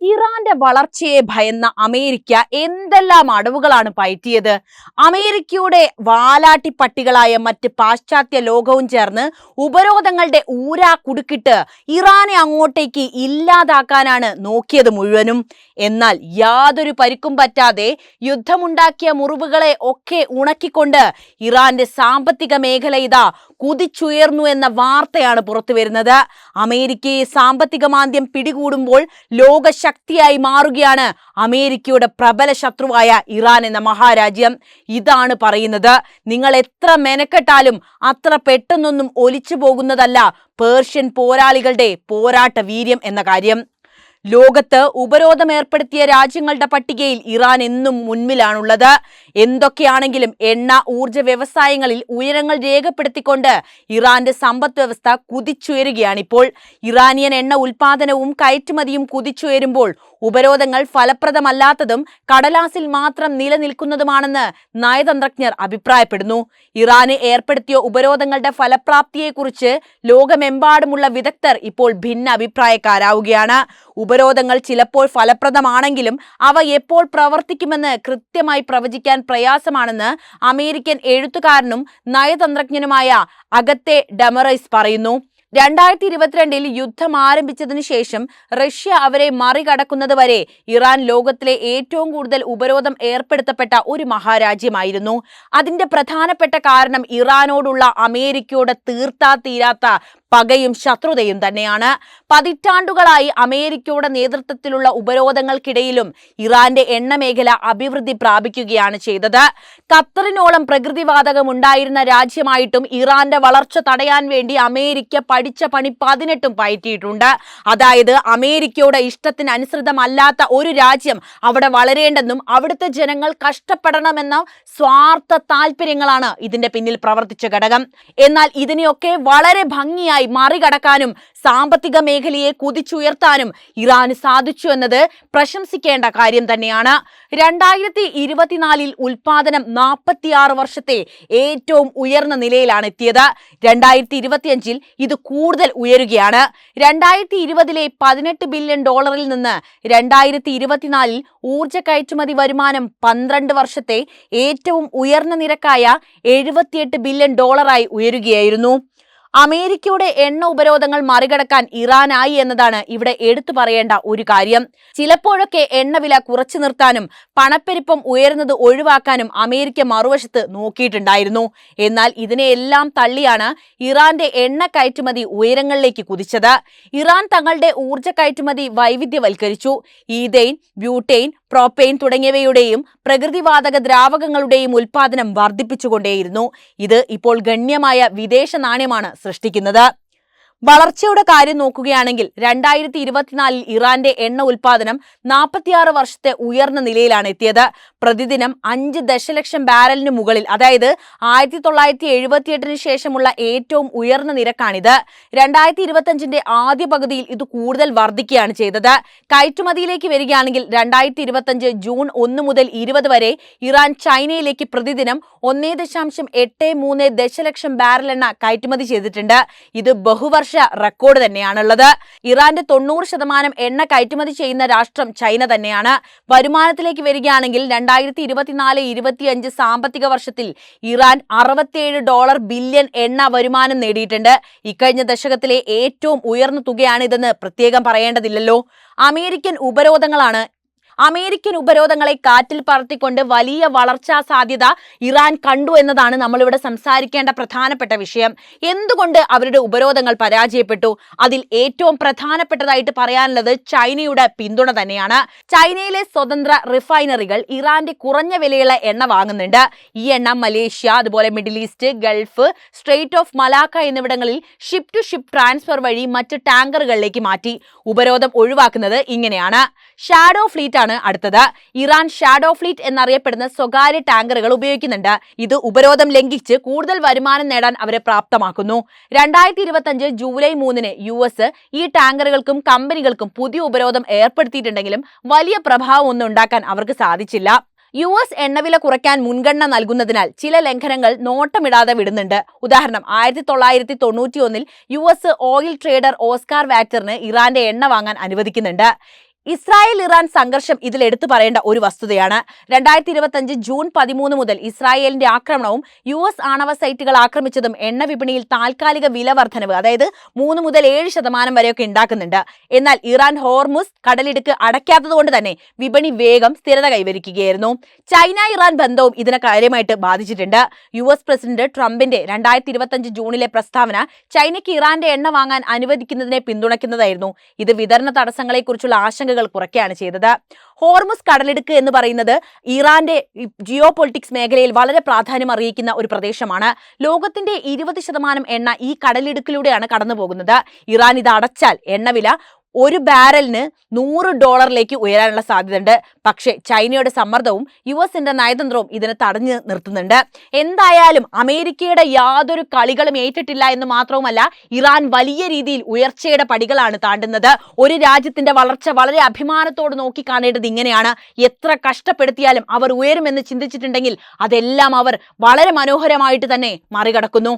ഇറാന്റെ വളർച്ചയെ ഭയന്ന അമേരിക്ക എന്തെല്ലാം അടവുകളാണ് പയറ്റിയത്? അമേരിക്കയുടെ വാലാട്ടി പട്ടികളായ മറ്റ് പാശ്ചാത്യ ലോകവും ചേർന്ന് ഉപരോധങ്ങളുടെ ഊരാ കുടുക്കിട്ട് ഇറാനെ അങ്ങോട്ടേക്ക് ഇല്ലാതാക്കാനാണ് നോക്കിയത് മുഴുവനും. എന്നാൽ യാതൊരു പരിക്കും പറ്റാതെ യുദ്ധമുണ്ടാക്കിയ മുറിവുകളെ ഒക്കെ ഉണക്കിക്കൊണ്ട് ഇറാന്റെ സാമ്പത്തിക മേഖല ഇതാ കുതിച്ചുയർന്നു എന്ന വാർത്തയാണ് പുറത്തു വരുന്നത് അമേരിക്കയെ സാമ്പത്തിക മാന്ദ്യം പിടികൂടുമ്പോൾ ലോകശക്തിയായി മാറുകയാണ് അമേരിക്കയുടെ പ്രബല ശത്രുവായ ഇറാൻ എന്ന മഹാരാജ്യം. ഇതാണ് പറയുന്നത്. നിങ്ങൾ എത്ര മെനക്കെട്ടാലും അത്ര പെട്ടെന്നൊന്നും ഒലിച്ചു പോകുന്നതല്ല പേർഷ്യൻ പോരാളികളുടെ പോരാട്ട വീര്യം എന്ന കാര്യം. ലോകത്ത് ഉപരോധം ഏർപ്പെടുത്തിയ രാജ്യങ്ങളുടെ പട്ടികയിൽ ഇറാൻ എന്നും മുൻപിലാണുള്ളത്. എന്തൊക്കെയാണെങ്കിലും എണ്ണ ഊർജ വ്യവസായങ്ങളിൽ ഉയരങ്ങൾ രേഖപ്പെടുത്തിക്കൊണ്ട് ഇറാന്റെ സമ്പദ് വ്യവസ്ഥ കുതിച്ചുയരുകയാണിപ്പോൾ. ഇറാനിയൻ എണ്ണ ഉൽപാദനവും കയറ്റുമതിയും കുതിച്ചുയരുമ്പോൾ ഉപരോധങ്ങൾ ഫലപ്രദമല്ലാത്തതും കടലാസിൽ മാത്രം നിലനിൽക്കുന്നതുമാണെന്ന് നയതന്ത്രജ്ഞർ അഭിപ്രായപ്പെടുന്നു. ഇറാന് ഏർപ്പെടുത്തിയ ഉപരോധങ്ങളുടെ ഫലപ്രാപ്തിയെക്കുറിച്ച് ലോകമെമ്പാടുമുള്ള വിദഗ്ധർ ഇപ്പോൾ ഭിന്ന അഭിപ്രായക്കാരാവുകയാണ്. ഉപരോധങ്ങൾ ചിലപ്പോൾ ഫലപ്രദമാണെങ്കിലും അവ എപ്പോൾ പ്രവർത്തിക്കുമെന്ന് കൃത്യമായി പ്രവചിക്കാൻ പ്രയാസമാണെന്ന് അമേരിക്കൻ എഴുത്തുകാരനും നയതന്ത്രജ്ഞനുമായ അഗത്തെ ഡമറൈസ് പറയുന്നു. രണ്ടായിരത്തി ഇരുപത്തിരണ്ടിൽ യുദ്ധം ആരംഭിച്ചതിനു ശേഷം റഷ്യ അവരെ മറികടക്കുന്നത് വരെ ഇറാൻ ലോകത്തിലെ ഏറ്റവും കൂടുതൽ ഉപരോധം ഏർപ്പെടുത്തപ്പെട്ട ഒരു മഹാരാജ്യമായിരുന്നു. അതിന്റെ പ്രധാനപ്പെട്ട കാരണം ഇറാനോടുള്ള അമേരിക്കയുടെ തീർത്താ തീരാത്ത പകയും ശത്രുതയും തന്നെയാണ്. പതിറ്റാണ്ടുകളായി അമേരിക്കയുടെ നേതൃത്വത്തിലുള്ള ഉപരോധങ്ങൾക്കിടയിലും ഇറാന്റെ എണ്ണ മേഖല അഭിവൃദ്ധി പ്രാപിക്കുകയാണ് ചെയ്തത്. ഖത്തറിനോളം പ്രകൃതിവാതകം ഉണ്ടായിരുന്ന രാജ്യമായിട്ടും ഇറാന്റെ വളർച്ച തടയാൻ വേണ്ടി അമേരിക്ക പഠിച്ച പണി പതിനെട്ടും പയറ്റിയിട്ടുണ്ട്. അതായത് അമേരിക്കയുടെ ഇഷ്ടത്തിന് അനുസൃതമല്ലാത്ത ഒരു രാജ്യം അവിടെ വളരേണ്ടെന്നും അവിടുത്തെ ജനങ്ങൾ കഷ്ടപ്പെടണമെന്ന സ്വാർത്ഥ താല്പര്യങ്ങളാണ് ഇതിന്റെ പിന്നിൽ പ്രവർത്തിച്ച ഘടകം. എന്നാൽ ഇതിനെയൊക്കെ വളരെ ഭംഗിയായി മറികടക്കാനും സാമ്പത്തിക മേഖലയെ കുതിച്ചുയർത്താനും ഇറാന് സാധിച്ചു എന്നത് പ്രശംസിക്കേണ്ട കാര്യം തന്നെയാണ്. രണ്ടായിരത്തി ഇരുപത്തിനാലിൽ ഉൽപാദനം നാൽപ്പത്തിയാറ് വർഷത്തെ ഏറ്റവും ഉയർന്ന നിലയിലാണ് എത്തിയത്. രണ്ടായിരത്തി ഇരുപത്തിയഞ്ചിൽ ഇത് കൂടുതൽ ഉയരുകയാണ്. രണ്ടായിരത്തി ഇരുപതിലെ പതിനെട്ട് ബില്യൺ ഡോളറിൽ നിന്ന് രണ്ടായിരത്തി ഇരുപത്തിനാലിൽ ഊർജ കയറ്റുമതി വരുമാനം പന്ത്രണ്ട് വർഷത്തെ ഏറ്റവും ഉയർന്ന നിരക്കായ എഴുപത്തിയെട്ട് ബില്യൺ ഡോളറായി ഉയരുകയായിരുന്നു. അമേരിക്കയുടെ എണ്ണ ഉപരോധങ്ങൾ മറികടക്കാൻ ഇറാനായി എന്നതാണ് ഇവിടെ എടുത്തു പറയേണ്ട ഒരു കാര്യം. ചിലപ്പോഴൊക്കെ എണ്ണവില കുറച്ചു നിർത്താനും പണപ്പെരുപ്പം ഉയരുന്നത് ഒഴിവാക്കാനും അമേരിക്ക മറുവശത്ത് നോക്കിയിട്ടുണ്ടായിരുന്നു. എന്നാൽ ഇതിനെയെല്ലാം തള്ളിയാണ് ഇറാന്റെ എണ്ണ കയറ്റുമതി ഉയരങ്ങളിലേക്ക് കുതിച്ചത്. ഇറാൻ തങ്ങളുടെ ഊർജ കയറ്റുമതി വൈവിധ്യവൽക്കരിച്ചു. ഈതെയിൻ ബ്യൂട്ടെയിൻ പ്രോപ്പെയിൻ തുടങ്ങിയവയുടെയും പ്രകൃതിവാതക ദ്രാവകങ്ങളുടെയും ഉൽപാദനം വർദ്ധിപ്പിച്ചുകൊണ്ടേയിരുന്നു. ഇത് ഇപ്പോൾ ഗണ്യമായ വിദേശ നാണ്യമാണ് സൃഷ്ടിക്കുന്നത്. വളർച്ചയുടെ കാര്യം നോക്കുകയാണെങ്കിൽ രണ്ടായിരത്തി ഇരുപത്തിനാലിൽ ഇറാന്റെ എണ്ണ ഉൽപാദനം നാൽപ്പത്തിയാറ് വർഷത്തെ ഉയർന്ന നിലയിലാണ് എത്തിയത്. പ്രതിദിനം അഞ്ച് ദശലക്ഷം ബാരലിന് മുകളിൽ അതായത് ആയിരത്തി തൊള്ളായിരത്തി എഴുപത്തിയെട്ടിന് ശേഷമുള്ള ഏറ്റവും ഉയർന്ന നിരക്കാണിത്. രണ്ടായിരത്തി ഇരുപത്തഞ്ചിന്റെ ആദ്യ പകുതിയിൽ ഇത് കൂടുതൽ വർദ്ധിക്കുകയാണ് ചെയ്തത്. കയറ്റുമതിയിലേക്ക് വരികയാണെങ്കിൽ രണ്ടായിരത്തി ഇരുപത്തഞ്ച് ജൂൺ ഒന്ന് മുതൽ ഇരുപത് വരെ ഇറാൻ ചൈനയിലേക്ക് പ്രതിദിനം ഒന്നേ ദശാംശം എട്ട് മൂന്ന് ദശലക്ഷം ബാരൽ എണ്ണ കയറ്റുമതി ചെയ്തിട്ടുണ്ട്. ഇത് ബഹുവർഷ റെക്കോർഡ് തന്നെയാണുള്ളത്. ഇറാന്റെ തൊണ്ണൂറ് ശതമാനം എണ്ണ കയറ്റുമതി ചെയ്യുന്ന രാഷ്ട്രം ചൈന തന്നെയാണ്. വരുമാനത്തിലേക്ക് വരികയാണെങ്കിൽ രണ്ടായിരത്തി ഇരുപത്തിനാല് ഇരുപത്തിയഞ്ച് സാമ്പത്തിക വർഷത്തിൽ ഇറാൻ അറുപത്തിയേഴ് ഡോളർ ബില്യൺ എണ്ണ വരുമാനം നേടിയിട്ടുണ്ട്. ഇക്കഴിഞ്ഞ ദശകത്തിലെ ഏറ്റവും ഉയർന്ന തുകയാണ് ഇതെന്ന് പ്രത്യേകം പറയേണ്ടതില്ലല്ലോ. അമേരിക്കൻ ഉപരോധങ്ങളാണ് അമേരിക്കൻ ഉപരോധങ്ങളെ കാറ്റിൽ പറത്തിക്കൊണ്ട് വലിയ വളർച്ചാ സാധ്യത ഇറാൻ കണ്ടു എന്നതാണ് നമ്മളിവിടെ സംസാരിക്കേണ്ട പ്രധാനപ്പെട്ട വിഷയം. എന്തുകൊണ്ട് അവരുടെ ഉപരോധങ്ങൾ പരാജയപ്പെട്ടു? അതിൽ ഏറ്റവും പ്രധാനപ്പെട്ടതായിട്ട് പറയാനുള്ളത് ചൈനയുടെ പിന്തുണ തന്നെയാണ്. ചൈനയിലെ സ്വതന്ത്ര റിഫൈനറികൾ ഇറാന്റെ കുറഞ്ഞ വിലയുള്ള എണ്ണ വാങ്ങുന്നുണ്ട്. ഈ എണ്ണ മലേഷ്യ അതുപോലെ middle east gulf strait of Malacca എന്നിവിടങ്ങളിൽ ഷിപ്പ് ടു ഷിപ്പ് ട്രാൻസ്ഫർ വഴി മറ്റ് ടാങ്കറുകളിലേക്ക് മാറ്റി. ഉപരോധം ഒഴിവാക്കുന്നത് ഇങ്ങനെയാണ്. ഷാഡോ ഫ്ലീറ്റ് ആണ് അടുത്തത്. ഇറാൻ ഷാഡോ ഫ്ലീറ്റ് എന്നറിയപ്പെടുന്ന സ്വകാര്യ ടാങ്കറുകൾ ഉപയോഗിക്കുന്നുണ്ട്. ഇത് ഉപരോധം ലംഘിച്ച് കൂടുതൽ വരുമാനം നേടാൻ അവരെ പ്രാപ്തമാക്കുന്നു. രണ്ടായിരത്തി ഇരുപത്തഞ്ച് ജൂലൈ മൂന്നിന് യു എസ് ഈ ടാങ്കറുകൾക്കും കമ്പനികൾക്കും പുതിയ ഉപരോധം ഏർപ്പെടുത്തിയിട്ടുണ്ടെങ്കിലും വലിയ പ്രഭാവം ഒന്നും ഉണ്ടാക്കാൻ അവർക്ക് സാധിച്ചില്ല. യു എസ് എണ്ണവില കുറയ്ക്കാൻ മുൻഗണന നൽകുന്നതിനാൽ ചില ലംഘനങ്ങൾ നോട്ടമിടാതെ വിടുന്നുണ്ട്. ഉദാഹരണം ആയിരത്തി തൊള്ളായിരത്തി തൊണ്ണൂറ്റി ഒന്നിൽ U S oil trader Oscar വാക്ടറിന് ഇറാന്റെ എണ്ണ വാങ്ങാൻ അനുവദിക്കുന്നുണ്ട്. ഇസ്രായേൽ ഇറാൻ സംഘർഷം ഇതിൽ എടുത്തു പറയേണ്ട ഒരു വസ്തുതയാണ്. രണ്ടായിരത്തി ഇരുപത്തഞ്ച് ജൂൺ പതിമൂന്ന് മുതൽ ഇസ്രായേലിന്റെ ആക്രമണവും യു എസ് ആണവ സൈറ്റുകൾ ആക്രമിച്ചതും എണ്ണ വിപണിയിൽ താൽക്കാലിക വില വർധനവ് അതായത് മൂന്ന് മുതൽ ഏഴ് ശതമാനം വരെയൊക്കെ ഉണ്ടാക്കുന്നുണ്ട്. എന്നാൽ ഇറാൻ ഹോർമുസ് കടലിടുക്ക് അടയ്ക്കാത്തതുകൊണ്ട് തന്നെ വിപണി വേഗം സ്ഥിരത കൈവരിക്കുകയായിരുന്നു. ചൈന ഇറാൻ ബന്ധവും ഇതിനെ കാര്യമായിട്ട് ബാധിച്ചിട്ടുണ്ട്. യു എസ് പ്രസിഡന്റ് ട്രംപിന്റെ രണ്ടായിരത്തി ഇരുപത്തഞ്ച് ജൂണിലെ പ്രസ്താവന ചൈനയ്ക്ക് ഇറാന്റെ എണ്ണ വാങ്ങാൻ അനുവദിക്കുന്നതിനെ പിന്തുണയ്ക്കുന്നതായിരുന്നു. ഇത് വിതരണ തടസ്സങ്ങളെക്കുറിച്ചുള്ള ആശങ്കകൾ കുറയ്ക്കുകയാണ് ചെയ്തത്. ഹോർമുസ് കടലിടുക്ക് എന്ന് പറയുന്നത് ഇറാന്റെ ജിയോ പൊളിറ്റിക്സ് മേഖലയിൽ വളരെ പ്രാധാന്യം അറിയിക്കുന്ന ഒരു പ്രദേശമാണ്. ലോകത്തിന്റെ ഇരുപത് ശതമാനം എണ്ണ ഈ കടലിടുക്കിലൂടെയാണ് കടന്നു പോകുന്നത് ഇറാൻ ഇത് അടച്ചാൽ എണ്ണവില ഒരു ബാരലിന് നൂറ് ഡോളറിലേക്ക് ഉയരാനുള്ള സാധ്യതയുണ്ട്. പക്ഷേ ചൈനയുടെ സമ്മർദ്ദവും യു എസിന്റെ നയതന്ത്രവും ഇതിനെ തടഞ്ഞു നിർത്തുന്നുണ്ട്. എന്തായാലും അമേരിക്കയുടെ യാതൊരു കളികളും ഏറ്റിട്ടില്ല എന്ന് മാത്രവുമല്ല ഇറാൻ വലിയ രീതിയിൽ ഉയർച്ചയുടെ പടികളാണ് താണ്ടുന്നത്. ഒരു രാജ്യത്തിന്റെ വളർച്ച വളരെ അഭിമാനത്തോട് നോക്കി കാണേണ്ടത് ഇങ്ങനെയാണ്. എത്ര കഷ്ടപ്പെടുത്തിയാലും അവർ ഉയരുമെന്ന് ചിന്തിച്ചിട്ടുണ്ടെങ്കിൽ അതെല്ലാം അവർ വളരെ മനോഹരമായിട്ട് തന്നെ മറികടക്കുന്നു.